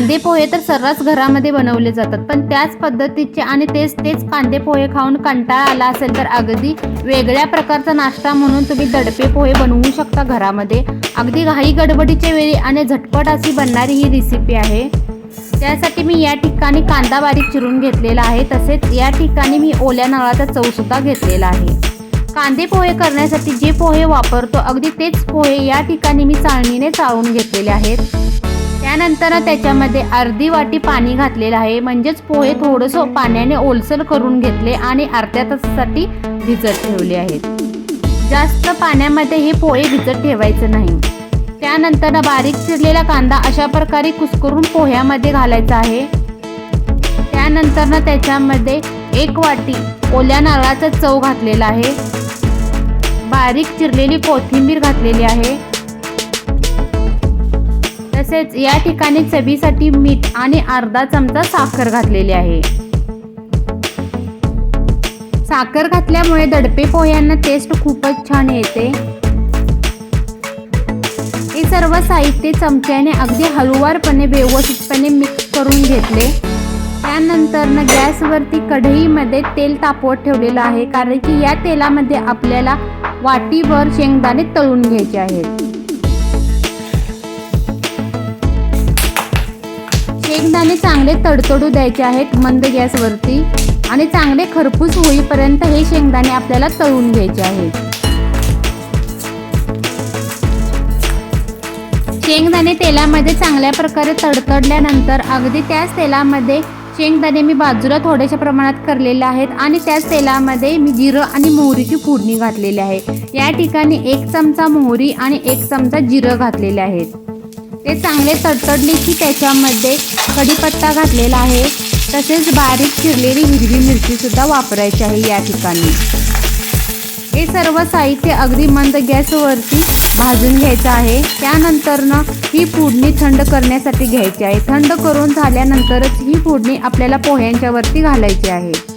कांदे पोहे तर सर्रास घरामध्ये बनवले जातात. पण त्याच पद्धतीचे आणि तेच तेच कांदे पोहे खाऊन कंटाळा आला असेल तर अगदी वेगळ्या प्रकारचा नाश्ता म्हणून तुम्ही दडपे पोहे बनवू शकता घरामध्ये. अगदी घाई गडबडीच्या वेळी आणि झटपट अशी बनणारी ही रेसिपी आहे. त्यासाठी मी या ठिकाणी कांदा बारीक चिरून घेतलेला आहे. तसेच या ठिकाणी मी ओल्या नळाचा चवसुद्धा घेतलेला आहे. कांदे पोहे करण्यासाठी जे पोहे वापरतो अगदी तेच पोहे या ठिकाणी मी चाळणीने चाळून घेतलेले आहेत. त्यानंतर त्याच्यामध्ये अर्धी वाटी पाणी घातलेलं आहे. म्हणजेच पोहे थोडंसं पाण्याने ओलसर करून घेतले आणि अर्ध्या तासासाठी भिजत ठेवले आहेत. जास्त पाण्यामध्ये हे पोहे भिजत ठेवायचं नाही. त्यानंतर बारीक चिरलेला कांदा अशा प्रकारे कुस्करून पोह्यामध्ये घालायचा आहे. त्यानंतर त्याच्यामध्ये एक वाटी ओल्या नारळाचा चव घातलेला आहे. बारीक चिरलेली कोथिंबीर घातलेली आहे. तसेच या ठिकाणी चवीसाठी मीठ आणि अर्धा चमचा साखर घातलेली आहे. साखर घातल्यामुळे दडपे पोह्यांना टेस्ट खूपच छान येते. हे सर्व साहित्य चमच्याने अगदी हळूवारपणे व्यवस्थितपणे मिक्स करून घेतले. त्यानंतर न गॅसवरती कढईमध्ये तेल तापवत ठेवलेलं आहे कारण की या तेलामध्ये आपल्याला वाटीभर शेंगदाणे तळून घ्यायचे आहेत. शेंगदाणे चांगले तडतडू द्यायचे आहेत मंद गॅसवरती आणि चांगले खरपूस होईपर्यंत हे शेंगदाणे आपल्याला तळून घ्यायचे आहेत. शेंगदाणे तेलामध्ये चांगल्या प्रकारे तडतडल्यानंतर अगदी त्याच तेलामध्ये शेंगदाणे मी बाजूला थोड्याशा प्रमाणात करलेले आहेत आणि त्याच तेलामध्ये मी जिरं आणि मोहरीची फोडणी घातलेली आहे. या ठिकाणी एक चमचा मोहरी आणि एक चमचा जिरं घातलेले आहेत. ते चांगले तडतडले की त्याच्यामध्ये कढीपत्ता घातलेला आहे. तसेच बारीक चिरलेली हिरवी मिरचीसुद्धा वापरायची आहे या ठिकाणी. हे सर्व साहित्य अगदी मंद गॅसवरती भाजून घ्यायचं आहे. त्यानंतरनं ही फोडणी थंड करण्यासाठी घ्यायची आहे. थंड करून झाल्यानंतरच ही फोडणी आपल्याला पोह्यांच्यावरती घालायची आहे.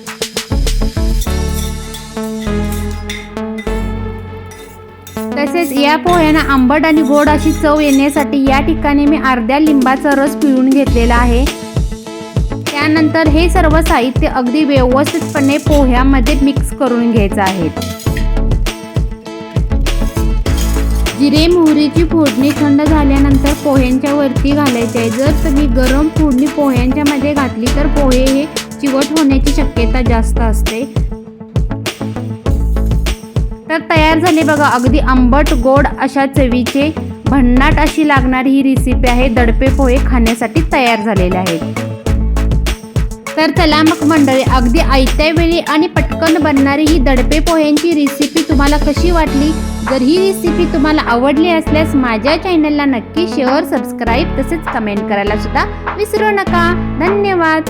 तसेच या पोह्यांना आंबट आणि गोड अशी चव येण्यासाठी या ठिकाणी मी अर्ध्या लिंबाचा रस पिळून घेतलेला आहे. त्यानंतर हे सर्व साहित्य अगदी व्यवस्थितपणे पोह्यामध्ये मिक्स करून घ्यायचं आहे. जिरे मोहरीची फोडणी थंड झाल्यानंतर पोह्यांच्या वरती घालायची आहे. जर तुम्ही गरम फोडणी पोह्यांच्या मध्ये घातली तर पोहे हे चिवट होण्याची शक्यता जास्त असते. तर तयार झाले बघा. अगदी आंबट गोड अशा चवीचे भन्नाट अशी लागणारी ही रेसिपी आहे. दडपे पोहे खाण्यासाठी तयार झालेले आहेत. तर चला मग मंडळी अगदी आयत्या वेळी आणि पटकन बनणारी ही दडपे पोह्यांची रेसिपी तुम्हाला कशी वाटली? जर ही रेसिपी तुम्हाला आवडली असल्यास माझ्या चॅनलला नक्की शेअर सबस्क्राईब तसेच कमेंट करायला सुद्धा विसरू नका. धन्यवाद.